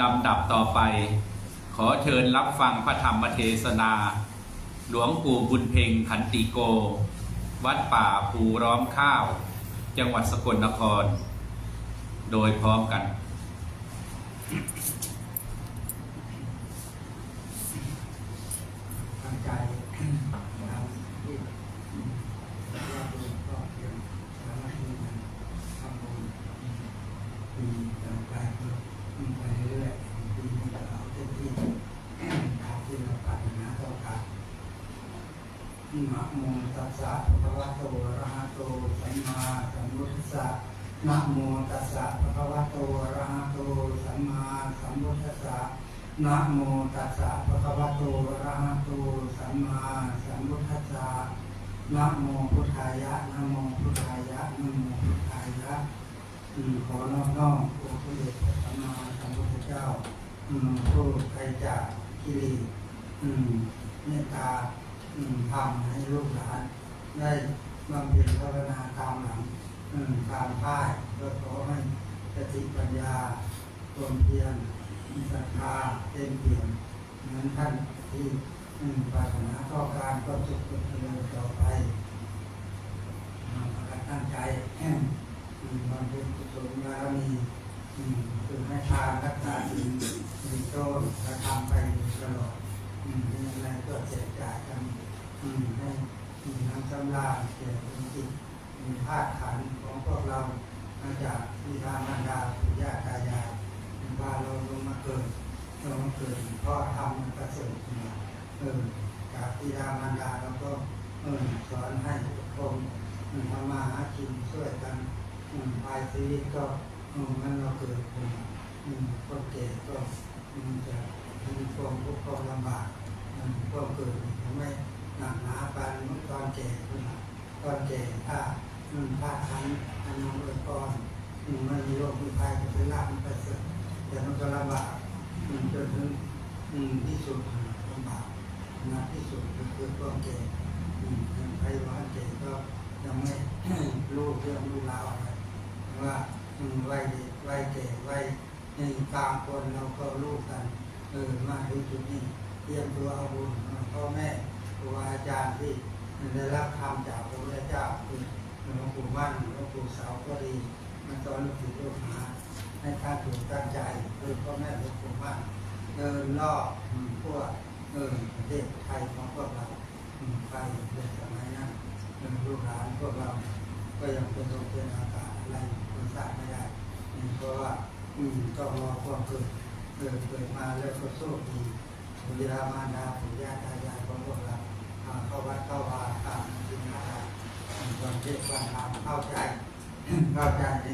ลำดับต่อไป ขอเชิญรับฟังพระธรรมเทศนา หลวงปู่บุญเพ็งขันติโก วัดป่าภูร้อมข้าว จังหวัดสกลนคร โดยพร้อมกัน ทางใจนะครับที่เราดูก็เพียงสามารถที่จะทำบุญมีต่อไปก็มีไปเรื่อยๆปีนี้ก็เอาเต็มที่ตามที่เราปรารถนาต้องการนะโมตัสสะภะคะวะโตอะระหะโตสัมมาสัม พุทธัสสะนะโมตัสสะภะคะวะโตอะระหะโตสัมมาสัมพุทธัสสะนะโมตัสสะภะคะวะโตอะระหะโตสัมมาสัมพุทธัสสะนะโมพุทธายะนะโมพุทธายะนะโมพุทธายะอืมขอนอบน้อมองค์พระเดชพระสัมมาสัมพุทธเจ้าอืมผู้ไกลจากกิเลสอืมเมตตาอืมทำให้ลูกหลานได้บำเพ็ญภาวนาตามหลัง อืมตามพ่ายก็ขอให้สติปัญญาความเพียรมีศรัทธาเต็มเปี่ยมเหมือนท่านที่อืมปรารถนาต้องการก็สุขก็เจริญต่อไปอ่าประกาศตั้งใจแห่งอืมบำเพ็ญกุศลบารมีอืมคือให้ทานรักษาศีลมีโทษกระทำไปตลอดมีอะไรก็แจกจ่ายกันให้มีน้ำสำราญแก่คนจิต มีธาตุขันธ์ของพวกเรามาจากบิดามารดาปู่ย่าตายายว่าเราลงมาเกิดเรามาเกิดพราะทำมันประเสริฐมาเออจากพิดามารดาเราก็เออสอนให้ทุกคนทำมาหากินช่วยกันภายชีวิตก็เออมันเราเกิดเป็นอืมคนแก่ก็อืมจะมีความทุกข์ความลำบากอืมก็เกิดทำให้หนักหนาปานเมื่อตอนแก่ขึ้นมาตอนแก่ ถ้าอืมถ้าทันอันนั้นเลยก่อนอืมมันมีโรคมีภัยก็เป็นลาภเป็นประเสริฐแต่มันก็ลำบากอืมจนถึงอืมที่สุดลำบากนะที่สุดก็คือความแก่อืมอย่างใครว่าแก่ก็ยังไม่รู้เรื่องรู้ราวอะไรว่ามวัยเด็กวัยแก่วัยอืมกลางคนเราก็รู้กันเออมาถึงจุดนี้เตรียมตัวเอาบุญพ่อแม่ครูอาจารย์ที่ได้รับคำจากพระพุทธเจ้าคือ หลวงปู่มั่นหลวงปู่สาวก็ดีมันสอนลูกศิษย์ลูกหาให้ท่านถูกตั้งใจคือพ่อแม่หลวงปู่มั่นเดินรอบอืมพวกเออประเทศไทยของพวกเราอืมไปในสมัยนั้นเออลูกหลานพวกเรา ก็ยังเป็นโรคเป็นอากาศอะไรคนทราบไม่ได้อืมเพราะว่าอืมต้องรอความเกิดเกิดเกิดมาแล้วก็โชคดีเวลามารดาปู่ย่าตายายของพวกเราเข้าวัดเข้าวาตามจินะครับ ความเจ็บความทำเข้าใจเข้าใจใน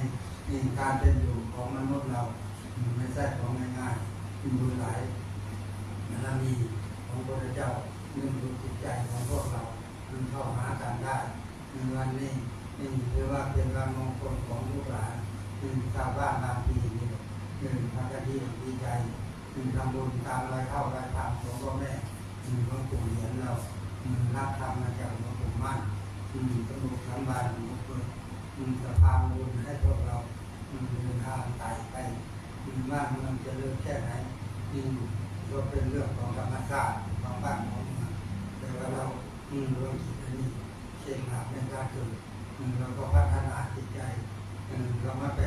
ในการเป็นอยู่ของมนุษย์เราไม่ใช่ของง่ายๆมีบุญหลายบารมีของพระเจ้านึ่งดูจิตใจของพวกเรามันเข้าหากันได้ในวันนี้นี่ถือว่าเป็นวันมงคลของลูกหลานอืมชาวบ้านบางปีนี่หนึ่งพากันดีดีใจหนึ่งทำบุญตามรายเข้ารายทางของพ่อแม่หนึ่งหลวงปู่เหรียญเราอืมรับธรรมมาจากหลวงปู่มั่น อืมสมุทรสามบานหลวงปู่อืมสะพานบุญให้พวกเราอืมเดินทางไต่ไปอืมบ้านเมืองจะเลือกแค่ไหนอืมก็เป็นเรื่องของธรรมชาติของบ้านของเมืองแต่ว่าเราอืมรวมจิตอันนี้เช่นหากในการเกิดอืมเราก็พัฒนาจิตใจอืมเราไม่ไป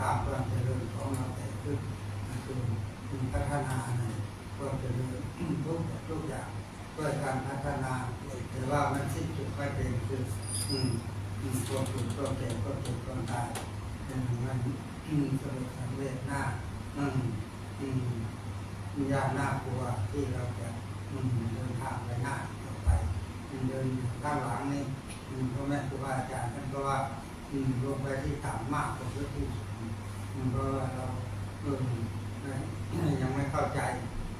ตามความเจริญของเราแต่ขึ้นนั่นคือพัฒนาในความเจริญทุกทุกอย่างด้วยการพัฒนา แต่ว่ามันสิ้นสุดไม่เป็นคืออืมอืมตัวถูกตัวแก่ก็ถูกตัวตายเป็นมันอืมสรุปสังเวชหน้าอืมอืมยากน่ากลัวที่เราจะอืมเดินทางไปหน้าต่อไปอืมเดินข้างหลังนี่อืมพ่อแม่ครูบาอาจารย์ท่านก็ว่าอืมลงไปที่ต่ำมากกว่าที่สูงอืมเพราะว่าเราอืมยังไม่เข้าใจ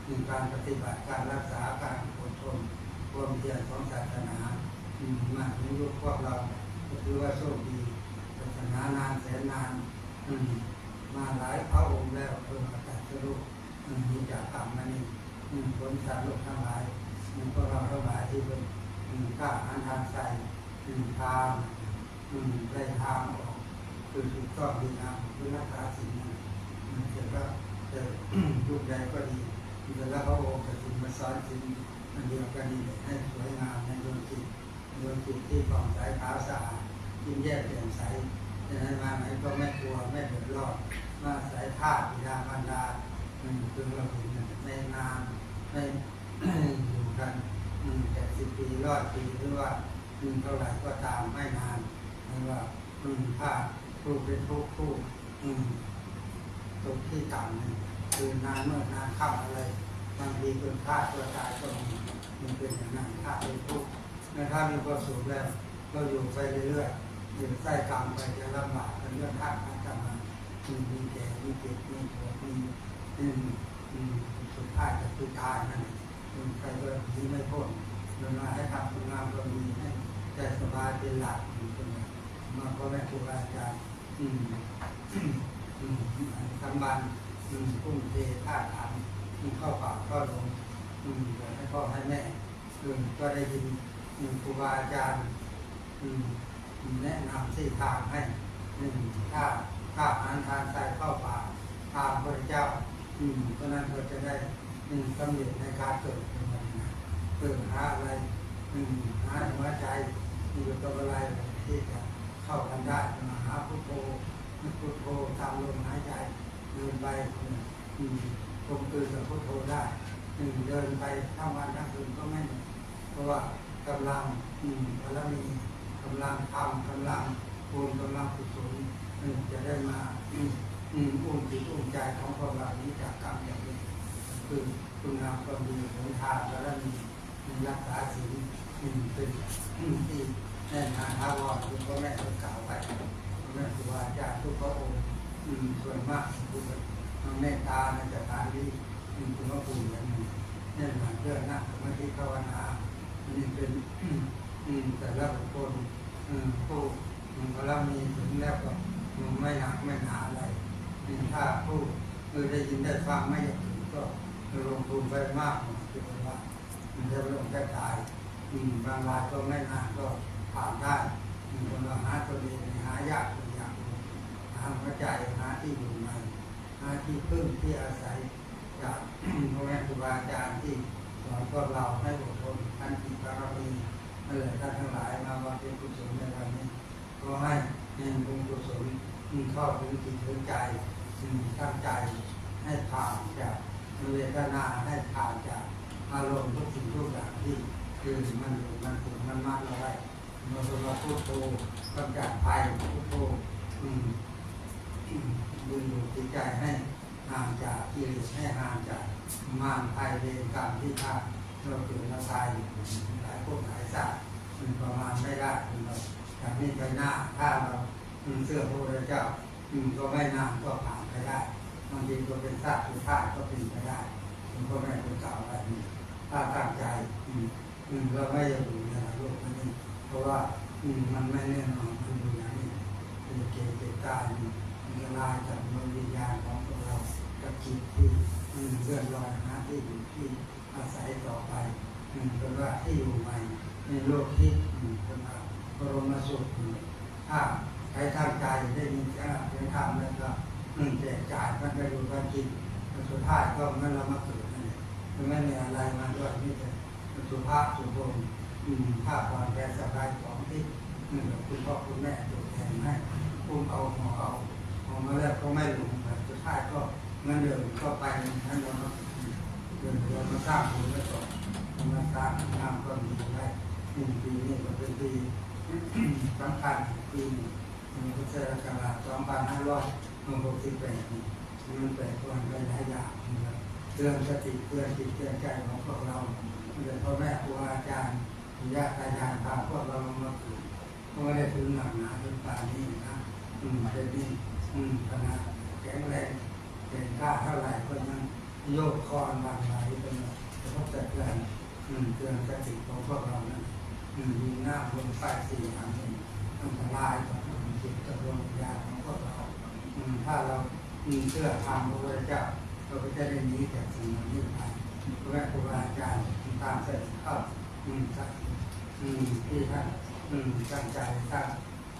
อืมการปฏิบัติการรักษาการอดทน ความเพียรของศาสนามากในยุคพวกเราก็ถือว่าโชคดีศาสนานานแสนนานมาหลายพระองค์แล้วเพื่อประกาศสรุปมีจากธรรมมานี่อืมผลสารโลกทั้งหลายมพวกเราทั้งหลายที่เป็นกล้าหันทางใจอืมทางอืมได้ทางออกคือถูกต้องดีงามคือรักษาสิ่งนั้นอืมเสร็จแล้วแต่รูปใดก็ดีแต่ละพระองค์ก็ถึงมาสอนสิ่ง อันเดียวกันนี่แหละให้สวยงามในดวงจิตดวงจิตที่ผ่องใสขาวสะอาดยิ้มแย้มแจ่มใสดังนั้นมาไหนก็ไม่กลัวไม่เดือดร้อนมาสายธาตุบิดามารดาอืมคือเราเห็นในนามในอยู่กันหนึ่งแปดสิบปีร้อยปีหรือว่าอืมเท่าไหร่ก็ตามไม่นานไม่ว่าอืมถ้าผู้เป็นทุกข์ผู้อืมตรงที่ต่ำนี่คือนานเมื่อนานข้าอะไร บางทีเกินค่าตัวตายก็มีมันเป็นอย่างนั้นถ้าเป็นทุกข์ในถ้ามีความสุขแล้วเราอยู่ไปเรื่อยๆอยู่ใต้กรรมไปจะลำบากเป็นเรื่องท่าทางมามีมีแก่มีเจ็บมีปวดมีอืมอืมสุดท้ายจะคือตายนั่นเองมันไปก็ที่ไม่พ้นเวลาให้ทำคุณงามก็มีให้ใจสบายเป็นหลักอยู่ตรงนี้มาพ่อแม่ครูอาจารย์อืมอืมทำบันอืมพุ่งเทท่าทา งอืมเข้าวป่าเข้าลงอืมอยากให้พ่อให้แม่อืมก็ได้ยินอืมครูบาอาจารย์อืมแนะนำที่ทางให้อืมถ้าถ้าหารทางใส่ข้าวป่าตามพระเจ้าอืมเพราะนั้นเราจะได้อืมสำเร็จในการเกิดเป็นวันนะเกิดหาอะไรอืมหาหัวใจอยู่กับอะไรที่จะเข้ากันได้มาหาพุทโธพุทโธตามลมหายใจเดินไปอืม คงตื่นกับพุทโธได้อืมเดินไปทั้งวันทั้งคืนก็ไม่เหนื่อยเพราะว่ากำลังอืมบารมีกำลังทำกำลังปูนกำลังกุศลอืมจะได้มาอืมอืมอุ้มจิตอุ้มใจของพวกเรานี้จากกรรมอย่างนี้คือคุณงามความดีของทานบารมีอืมรักษาศีลอืมเป็นอืมที่แน่นหนท้าวรคุณพ่อแม่เคยกล่าวไว้แม่ครูอาจารย์ทุกพระองค์อืมส่วนมากคือ มันเมตตาในสถานที่อืมคุณพระปู่อย่างนี้เนี่ยหมันเรื่อนั่งสมาธิภาวนานนี้เป็นอืมอืมแต่ละบุคคลอืมผู้อืมพระมีถึงแล้วก็ไม่หนักไม่หนาอะไรอืมถ้าผู้คือได้ยินได้ฟังไม่อยากถือก็ลงทุนไปมากหน่อยคือว่ามันจะลงแค่ตายอืมบางรายก็ไม่นานก็ผ่านได้มีคนเราหาตัวเองหายากตัวอย่างหาหัวใจหาที่อยู่ใหม่ หาที่พึ่งที่อาศัยจากพ่อแม่ครูบาอาจารย์ที่สอนพวกเราให้อดทนทันติบารมีนั่นแหละท่านทั้งหลายมาวันเป็นกุศลในวันนี้ก็ให้เป็นบุญกุศลมีข้าถึงจิตถึงใจอืมตั้งใจให้ผ่านจากเวทนาให้ผ่านจากอารมณ์ทุกสิ่งทุกอย่างที่คือมันอยู่มันถูกมันมัดเราไว้เราเราพูดโตกำจัดภัยพูดโตอืม ดึงดูดจิตใจให้ห่างจากกิเลสให้ห่างจากมารภัยเวรกรรมที่ท่าเราเกิดเราตายอยู่หลายพวกหลายสัตว์มันประมาณไม่ได้เราจากนี้ไปหน้าถ้าเราอืมเสื้อพระพุทธเจ้าอืมก็ไม่นานก็ผ่านไปได้บางทีก็เป็นซากสุดท้ายก็เป็นไปได้ผมก็ไม่คนกล่าวแบบนี้ถ้าตั้งใจอืมอืมเราไม่จะอยู่ในโลกนี้เพราะว่ามันไม่แน่นอนมันอยู่อย่างนี้เป็นเกตเกตตาย มันลายกับดวงวิญญาณของพวกเรากับจิตที่อืมเลื่อนลอยหาที่อยู่ที่อาศัยต่อไปอืมเป็นว่าที่อยู่ใหม่ในโลกที่อืมเป็นว่าบรมสุขอืมถ้าใครตั้งใจได้มีการเรียนธรรมแล้วก็อืมแจกจ่ายมันก็อยู่กับจิตสุดท้ายก็มันเรามาเกิดนั่นเองมันไม่มีอะไรมาด้วยนี่แต่สุภาพสุภงอืมภาพความแปรสบายของที่อืมคุณพ่อคุณแม่ตัวแทนให้อุ้มเอาหมอเอา เออกมาแล้วก็ไม่ลงแต่สุดท้ายก็เงินเดือนก็ไปนั่นเราเดือนเดือนมาสร้างบุญแล้วก็มาสร้างงามก็มีได้หนึ่งปีนี้ก็เป็นปีสำคัญปีหนึ่งมันก็จะกราชสองพันห้าร้อยหกสิบแปดปีมันแปลกวันไปหลายอย่างนะครับเตือนสติเตือนจิตเตือนใจของพวกเราเดือนพ่อแม่ครูอาจารย์ญาติตายายพาพวกเราลงมาเกิดก็ไม่ได้ถึงหนักหนาจนป่านนี้นะอืมเป็นนี่ มขนาดแข็งแรงเป็นค่าเท่าไหร่ก็ยังโยกคอนบางไหลเป็นจะพบแต่เตือนอืมเตือนสติของพวกเรานั้นอืมมีหน้าบนป้ายสี่อันนี้อันตรายกับจิตกับดวงวิญญาณของพวกเราอืมถ้าเราอืมเชื่อธรรมพระพุทธเจ้าเราก็จะได้หนีจากสิ่งเหล่านี้ไปพระแม่ครูบาอาจารย์ตามเสด็จเข้าอืมครับอืมที่ท่านอืมตั้งใจตั้ง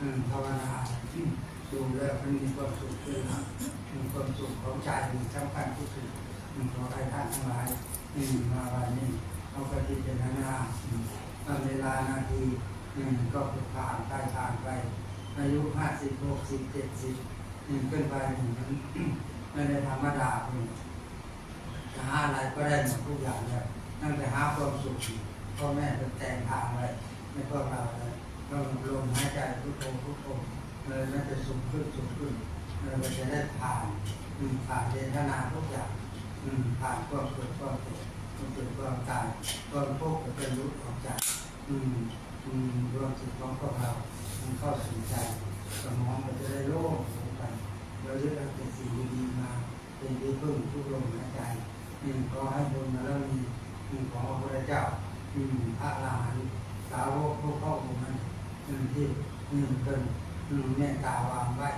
อืมภาวนาอืม ดูแล้วมันมีความสุขขึ้นะมีความสุขของใจมีสำคัญที่สุดอืมขอให้ท่านทั้งหลายอืมมาวันนี้เอาไปพิจารณาตามเวลานาทีอืมก็ผ่านไปผ่านไป อายุห้าสิบหกสิบเจ็ดสิบอืมขึ้นไปอืมไม่ได้ธรรมดาอืมจะหาอะไรก็ได้หมดทุกอย่างเลยนั่นไปหาความสุขพ่อแม่เป็นแต่งทางไว้ให้พวกเราเลยเราลมหายใจพุทโธพุทโธ เลยนั่นจะสูงขึ้นสูงขึ้นเราก็จะได้ผ่านผ่านเวทนาทุกอย่างผ่านความเกิดความเจ็บความเกิดความตายความทุกข์ก็เป็นรู้ออกจากอืมอืมรวมถึงของพวกเราเข้าสู่ใจสมองก็จะได้โล่งลงไปเรายึดเอาแต่สิ่งดีๆมาเป็นที่พึ่งทุกลมหายใจอืมขอให้บุญมาแล้วมีอืมของพระพุทธเจ้าอืมพระอรหันต์สาวกพวกพ่อของมันอืมที่อืมเป็น อืมเมตตาวางไว้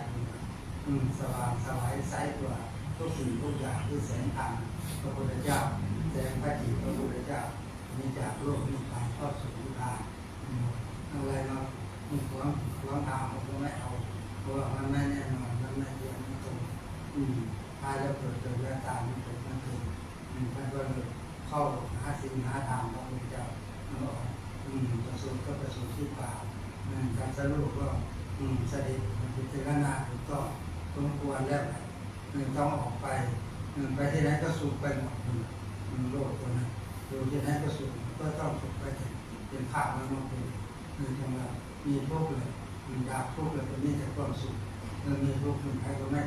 อืมสว่างสวายใสกว่าทุกสิ่งทุกอย่างที่แสงธรรมพระพุทธเจ้าแสงพระจิตพระพุทธเจ้ามีจากโลกนี้ไปเข้าสู่นิพพานอะไรเนามีความความถามผมก็ไม่เอาเพราะว่ามันไม่แน่นอนมันไม่เที่ยงไม่ตรงอืมถ้าจะเปิดเผยแล้วตามมันเกิดมันเกิดอืมท่านก็เลยเข้าหาสิ่งหาทางพระพุทธเจ้าอืมประสูติก็ประสูติที่ป่าอืมการสรุปก็ อืมเสด็จพิจารณาถูกต้องสมควรแล้วอืมต้องออกไปอืมไปที่ไหนก็สูบไปหมดอืมอืมโลกตัวนั้นอยู่ที่ไหนก็สูบก็ต้องสูบไปถึงเป็นภาพมันมองเป็นคือจังหวะมีทุกข์เลยมีดาบทุกข์เลยเป็นนี่แต่ความสุขเมื่อมีทุกข์มันใครก็ไม่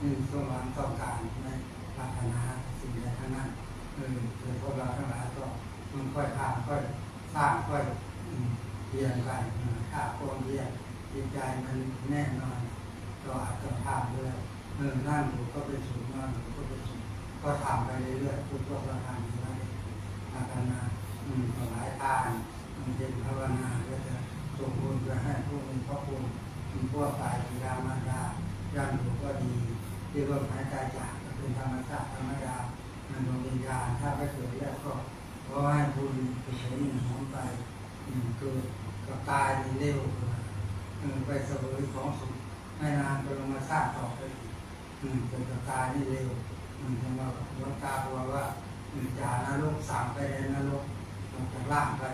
อืมต้องการต้องการไม่ปรารถนาสิ่งใดทั้งนั้นเออโดยพวกเราทั้งหลายก็มันค่อยทำค่อยสร้างค่อยอืมเรียนกันอืมถ้าความเรียน จิตใจมันแน่นอนก็อาจจะทำด้วยเออนั่งอยู่ก็เป็นสุขนอนอยู่ก็เป็นสุขก็ทำไปเรื่อยๆทุกพวเราทำอยู่แล้วพัฒนาอืมถวายทานมันเป็นภาวนาก็จะส่งบุญไปให้ผู้มีพระคุณมีพวกตายบิดามารดาย่านอยู่ก็ดีที่ร่มหายใจจากก็เป็นธรรมชาติธรรมดามันดวงวิญญาณถ้าไม่เกิดแล้วก็ขอให้บุญกุศลหอมไปอืมเกิดกับตายเร็วเออ ไปเสวยของสุขไม่นานก็ลงมาสร้างต่อไปอีกอืมเกิดกับตายนี่เร็วอืมจังว่าหลวงตาบอกว่าอืมจ่านรกสามไปในนรกออกจากล่างไป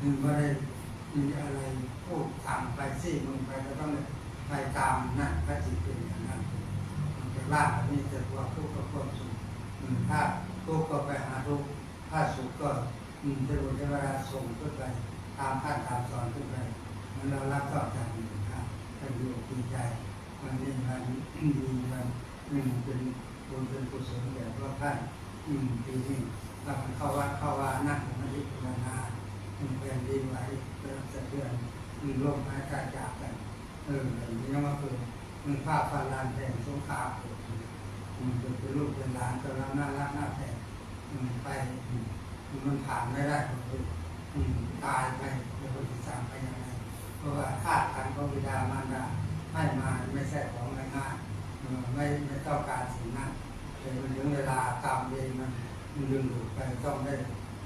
มึงไม่ได้มีอะไรพูดสั่งไปซี่มึงไปก็ต้องไปตามนั่นพระจิตเป็นอย่างนั้นออกจากล่างนี่จะควาทุกข์ก็ความสุขอืมถ้าทุกข์ก็ไปหาทุกข์ถ้าสุขก็อืมจะรู้จะเวลาส่งขึ้นไปตามขั้นตามสอนขึ้นไป เรารับต่อจากนี้ครับเป็นอยู่ดีใจวันนี้วันดีวันอืมเป็นบุญเป็นกุศลแก่พระท่านอืมปีนี้เราเข้าวัดเข้าวานั่งมาธิภาวนาเป็นแผ่นดินไหวเริ่มสะเทือนมีลมหายใจจากกันเอออย่างนี้ก็คือมันภาพฟันลานแผ่นสงครามมเป็นเป็นลูกเป็นหลานกำลังน่ารักน่าแผ่อืมไปมันผ่านไม่ได้คือตายไปแล้วก็จะสร้างไปยังไง เพราะว่าธาตุขันธ์ของบิดามารดาให้มาไม่ใช่ของง่ายๆไม่ไม่ต้องการสิ่งนั้นแต่มันถึงเวลากรรมเองมันมันดึงดูดไปต้องได้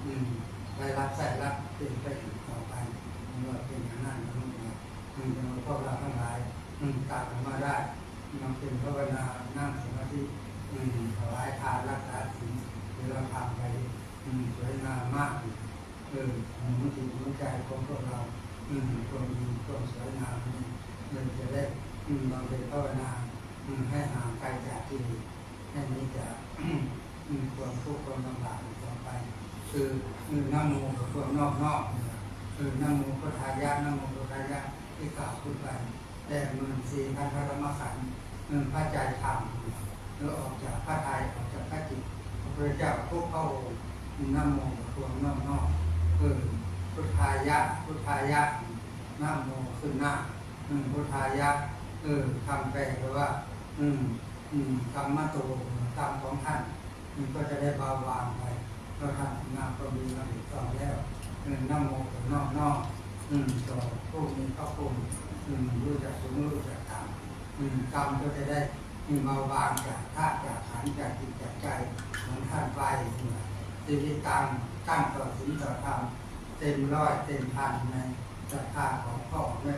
อืมได้รับใส่รับเป็นไปอีกต่อไปมันว่าเป็นอย่างนั้นทั้งหมดมันจะมาพวกเราทั้งหลายอืมกลับออกมาได้มันเป็นภาวนานั่งสมาธิอืมถวายทานรักษาศีลเวลาทำไปอืมสวยงามมากเออมันจิตมันใจของพวกเรา ความดีความสวยงามมันจะได้อืมบำเพ็ญภาวนาอืมให้ห่างไกลจากที่ให้นี้จากอืมความทุกข์ความลำบากต่อไป คือคือน้ำมูกับความนอกนอกเนี่ยคือน้ำมูก็ทายาทน้ำมูก็ทายาที่กล่าวขึ้นไปแต่มันสี่พันพระธรรมขันธ์อืมพระใจธรรมแล้วออกจากพระไทยออกจากพระจิตพระพุทธเจ้าพวกเข้าน้ำมูกับความนอกนอกเออ พุทธายะ พุทธายะน้ำมูขึ้นหน้าอืมพุทธายะ เออทำแปลว่า อืม อืมธรรมะโตธรรมของท่านมันก็จะได้เบาบางไปก็ทำงานก็มีมาถูกต้องแล้วเงินน้ำโมกับนอกนอกอืมต่อพวกนี้ก็คงอืมรู้จักสมรู้จักต่ำอืมกรรมก็จะได้มีเบาบางจากธาตุจากขันธ์จากจิตจากใจของท่านไปชีวิตตังตั้งต่อศีลต่อธรรม เต็มร้อยเต็มพันในศรัทธาของพ่อแม่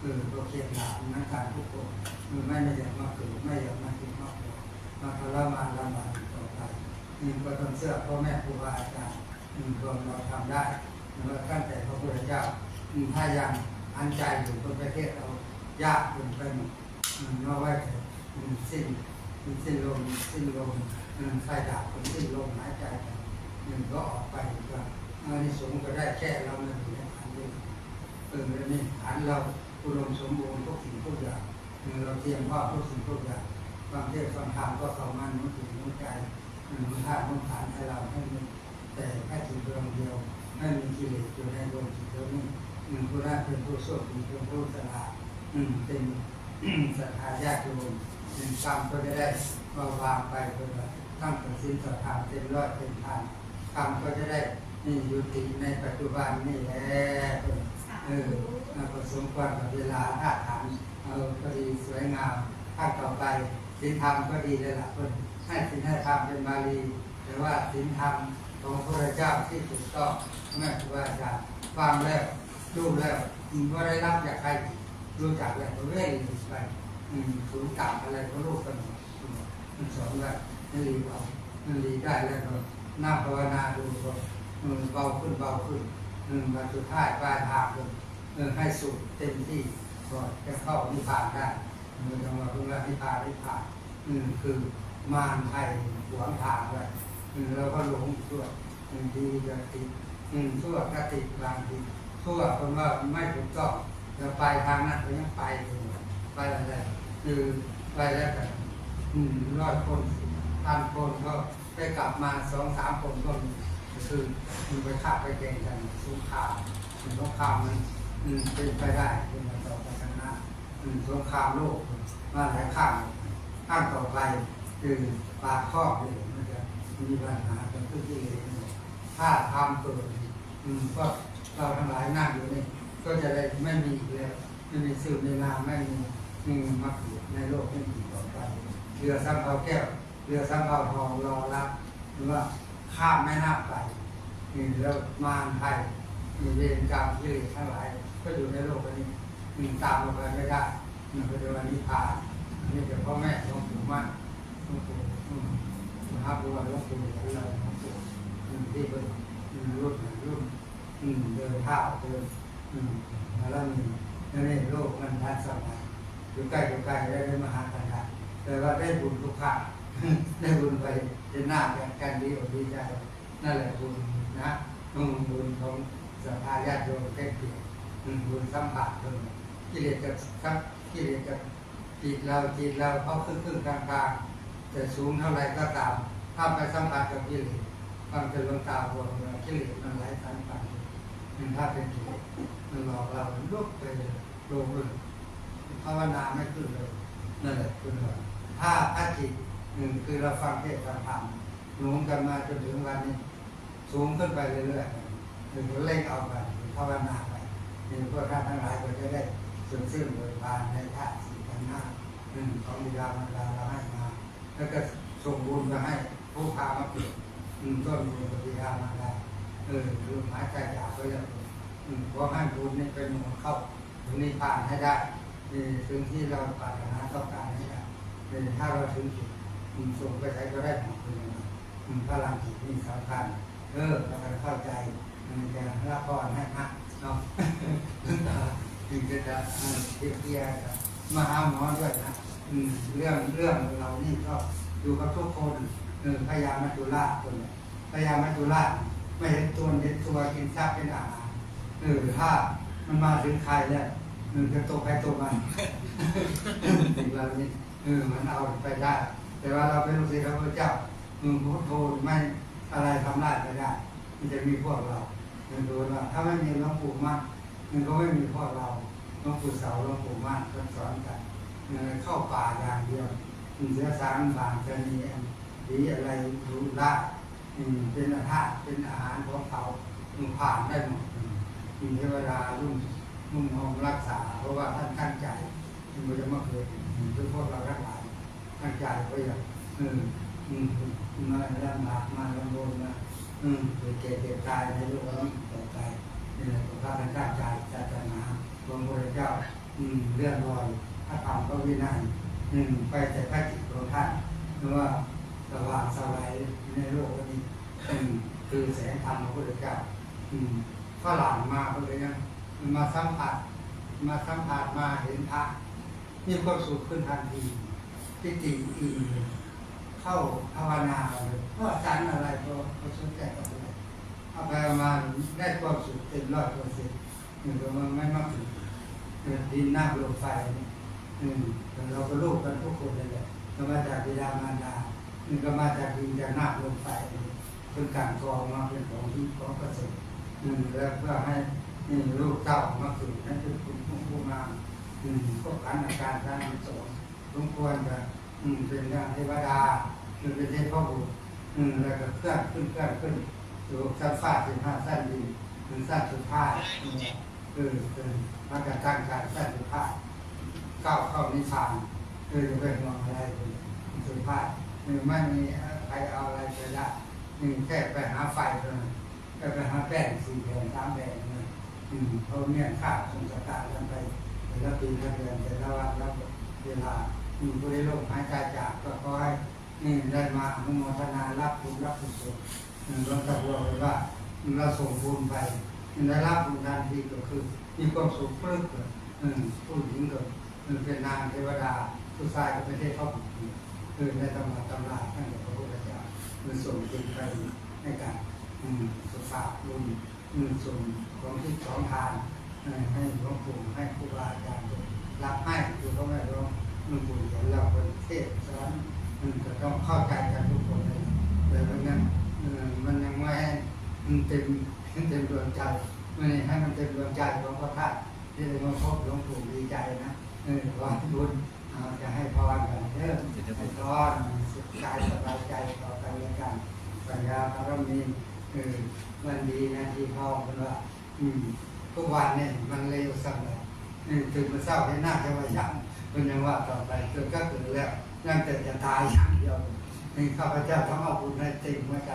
คือตัวเขียนหลานนักการทุกคนคือไม่ไม่อยากมาเกิดไม่อยากมาติดมาปวดมาอืมก็ต้องเชื่อพ่อแม่ครูบาอาจารย์อืมรวมเราทำได้แล้วตั้งแต่พระพุทธเจ้าถ้ายังอันใจอยู่บนประเทศเรายากเกินไปหมดอืมเอาไว้เถอะอืมสิ้นอืมสิ้นลมสิ้นลมอืมไฟดับคนสิ้นลมหายใจไปอืมก็ออกไปกัน นี้สงส์ก็ได้แค่เรานี่ยอยู่ในฐานเดียวเออแล้วนี่ฐานเราอุดมสมบูรณ์ทุกสิ่งทุกอย่างอืมเราเตรียมพร้อมทุกสิ่งทุกอย่างความเทศความธรรมก็เข้ามาหนุนจิตหนุนใจอืมถ้าต้องการให้เราให้มีแต่แค่จิตดวงเดียวไม่มีกิเลสอยู่ในดวงจิตดวงนี้อืมผู้นั้นเป็นผู้โชคดีเป็นผู้สละอืมเป็นศรัทธาญาติโยมหนึ่งกรรมก็จะได้เบาบางไปเพื่อตั้งแต่สิ้นศรัทธาเต็มร้อยเต็มพันกรรมก็จะได้ นี่อยู่ติในปัจจุบันนี่แหละเออน่าผสมควรกับเวลาท่าทางเออก็ดีสวยงามข้างต่อไปศีลธรรมก็ดีเลยล่ะเพื่อนให้ศีลให้ธรรมเป็นบาลีแต่ว่าศีลธรรมของพระเจ้าที่ถูกต้องแม่ครูบาอาจารย์ฟังแล้วดูแล้วว่าได้รับจากใครรู้จักแล้วก็เว้ยไปอืมสูงต่ำอะไรก็รู้กันหมดอืมมันสอนว่านั่นรีเอานั่นรีได้แล้วก็นั่งภาวนาดูก็ อืมเบาขึ้นเบาขึ้นอืมมาสุดท้ายปลายทางเลยเออให้สุดเต็มที่ก็จะเข้านิพพานได้เมื่อจังหวะเพิ่งละนิพพานนิพพานอืมคือมารไทยหวงทางไว้อืมเราก็หลงด้วยอืมดีจะติดอืมชั่วกติดบางทีชั่วคนว่าไม่ถูกต้องเราไปทางนั้นก็ยังไปอยู่ไปอะไรคือไปแล้วกันอืมร้อยคนพันคนก็ได้กลับมาสองสามคนก็มีก็ คือมันไปฆ่าไปแข่งกันสงครามสงครามมันอืมเป็นไปได้เป็นมาต่อไปข้างหน้าอืมสงครามโลกมาหลายข้างข้างต่อไปคือปากข้อเลยมันจะมีปัญหาเป็นทุกที่เลยถ้าทำเกิดอืมก็เราทั้งหลายนั่งอยู่นี่ก็จะได้ไม่มีอีกแล้วไม่มีสื่อในนามไม่มีม่มีมรรคในโลกไม่มีต่อไปเรือสำเภาแก้วเรือสำเภาทองรอรับหรือว่า ข้ามแม่น้ำไปนี่แล้วมารไทยมีเวรกรรมที่เหลือทั้งหลาย ก็อยู่ในโลกนี้มีตามลงไปไม่ได้มันก็จะวันนิพพานนี่เดี๋ยวพ่อแม่หลวงปู่มั่นหลวงปู่อืมมหาบุรุษหลวงปู่อะไรหลวงปู่ที่เป็นรุ่นรุ่นเดินเท้าเดินอืมแล้วมีนั่นเองโลกมันทันสมัยอยู่ใกล้อยู่ไกลได้ได้มาหากันได้แต่ว่าได้บุญทุกครั้ง ได้บุญไปเป็นหน้ากันกันดีอกดีใจนั่นแหละบุญนะอืมบุญของศรัทธาญาติโยมแค่เพียงบุญสัมผัสตรงกิเลสกับครับกิเลสกับจิตเราจิตเราเขาครึ่งครึ่งกลางกลางๆแต่สูงเท่าไรก็ตามถ้าไปสัมผัสกับกิเลสความเป็นลงตาบวมกิเลสมันไหลสันปันมันถ้าเป็นกิเลสมันหลอกเราลุกไปเลยลงเลยภาวนาไม่ขึ้นเลยนั่นแหละคุณว่าถ้าถ้าจิต หนึ่งคือเราฟังเทศฟังธรรมหนุนกันมาจนถึงวันนี้ สูงขึ้นไปเรื่อยๆหนึ่งก็เล่งเอาไปภาวนาไปหนึ่งพวกท่านทั้งหลายก็จะได้ส่วนซึ่งบริบาลในธาตุสี่ขันธ์ห้าหนึ่งของบิดามารดาเราให้มาแล้วก็ส่งบุญมาให้ผู้พามาเกิดอืมต้นบุญกับบิดามารดาเออลมหายใจอยากก็ยังอืมเพราะให้บุญนี่เป็นหนุนเข้าถึงนิพพานให้ได้เออถึงที่เราปรารถนาต้องการให้ได้เออถ้าเราถึงจุด อืมส่งไปใช้ก็ได้ของคืนมาอืมพลังจิตนี่สำคัญเออเราจะเข้าใจ มันจะรับพรให้ฮะเนาะถึงจะจะเออเทียบเทียบกับมหาหมอด้วยนะเรื่องเรื่องเรานี่ก็อยู่กับทุกคนเออพยายามมัจจุราชคนเนี่ยพยายามมัจจุราชไม่เห็นตัวเห็นตัวกินทรัพย์เป็นอาหารเออถ้ามันมาถึงใครแล้วเออจะตกใครตกมันสิ่งเหล่านี้เออมันเอาไปได้ แต่ว่าเราเป็นลูกศิษย์พระพุทธเจ้าเออพุทโธไม่อะไรทำได้ไม่ได้ มันจะมีพวกเราเห็นดูว่าถ้าไม่มีหลวงปู่มั่นมันก็ไม่มีพวกเราหลวงปู่เสาหลวงปู่มั่นก็สอนกันเออเข้าป่าอย่างเดียวเสือสางบางจะมีหรืออะไรรู้ได้เป็นอาหารเป็นอาหารของเขาอืมผ่านได้หมดมีเทวดารุ่นนุ่งห่มรักษา เพราะว่าท่านตั้งใจมันจะมาเกิดอืมคือพวกเราทั้งหลาย ตั้งใจก็อย่างเอออืมมาลำบากมาลำบนมาอืมเกิดเจ็บเจ็บตายในโลกนี้ต่อไปนี่แหละพระท่านตั้งใจศาสนาหลวงพ่อเจ้าอืมเรื่องรอยพระธรรมพระวินัยอืมไปแต่พระจิตของท่านเพราะว่าสว่างสวัยในโลกนี้อืมคือแสงธรรมของพระพุทธเจ้าอืมฝรั่งมาเขาเลยนะมาสัมผัสมาสัมผัสมาเห็นพระมีความสุขขึ้นทันที ปิติอิ่มเข้าภาวนาเลยเพราะอาจารอะไรก็ก็สนใจกับอะไรเอาไปมาได้ความสุขเต็มร้อยเปอร์เซ็นต์หนึ่งก็มันไม่มากถึงเกิดดินน้ำลมไฟนี่ยอืมแต่เราก็ลูกกันทุกคนเลยแหละก็มาจากบิดามารดาหนึ่งก็มาจากดินจากน้ำลมไฟเป็นการกองมาเป็นของที่ของประเสริฐอืมแล้วเพื่อให้ลูกเต้ามาสู่นั่นคือคุณผู้มาอืมพวการอาการการสอนสมควรจะ อืมเป็นอย่างเทวดาคือเป็นเทพบุตรอืมแล้วก็เคลื่อนขึ้นเคลื่อนขึ้นสู่สั้นฟ้าสิบห้าสั้นดินถึงสั้นสุดท้ายอืมเออเป็นมันจะตั้งการสั้นสุดท้ายก้าวเข้านิพพานเออจะไปมองอะไรสุดท้ายหรือไม่มีใครเอาอะไรไปได้หนึ่งแค่ไปหาไฟเท่านั้นแค่ไปหาแป้งสี่แผ่นสามแผ่นเนี่ยอืมเขาเนี่ยข้าวสงสารกันไปแต่ละปีละเดือนแต่ละวันละเวลา มีผู้ได้ลมหายใจจากก็ขอให้นี่ได้มาอนุโมทนารับบุญรับกุศลหนึ่งเราตะบอกเลยว่าเราส่งบุญไปได้รับบุญทันทีก็คือ มีความสุขเพลิดเพลินอืมผู้หญิงก็เป็นนางเทวดาผู้ชายก็เป็นเทพบุตรคือในตำราตำราท่านพระพุทธเจ้ามันส่งบุญไปในการสุภาพบุญส่งของที่สองทานให้ให้หลวงปู่ให้ครูบาอาจารย์รับให้คือเขาไม่ร้อง หลวงปู่เห็นเราเป็นเทศสอนมันจะต้องเข้าใจกันทุกคนเลยแต่เพราะงั้นมันยังไม่ให้มันเต็มเต็มดวงใจไม่ให้มันเต็มดวงใจของพระธาตุที่ได้มาพบหลวงปู่ดีใจนะเออขอให้บุญจะให้พรกันเด้อให้พรสุขกายสบายใจต่อกันและกันปัญญาพระมีเออมันดีนะที่พ่อเป็นว่า อืมทุกวันเนี่ยมันเร็วสั่งเลยนี่ถึงมาเศร้าให้หน้าจะว่ายัง มันยังว่าต่อไปจนก็เกิดแล้วยังแต่จะตายอย่างเดียวนี่ข้าพเจ้าต้งเอาบุญให้เต็มหัวใจ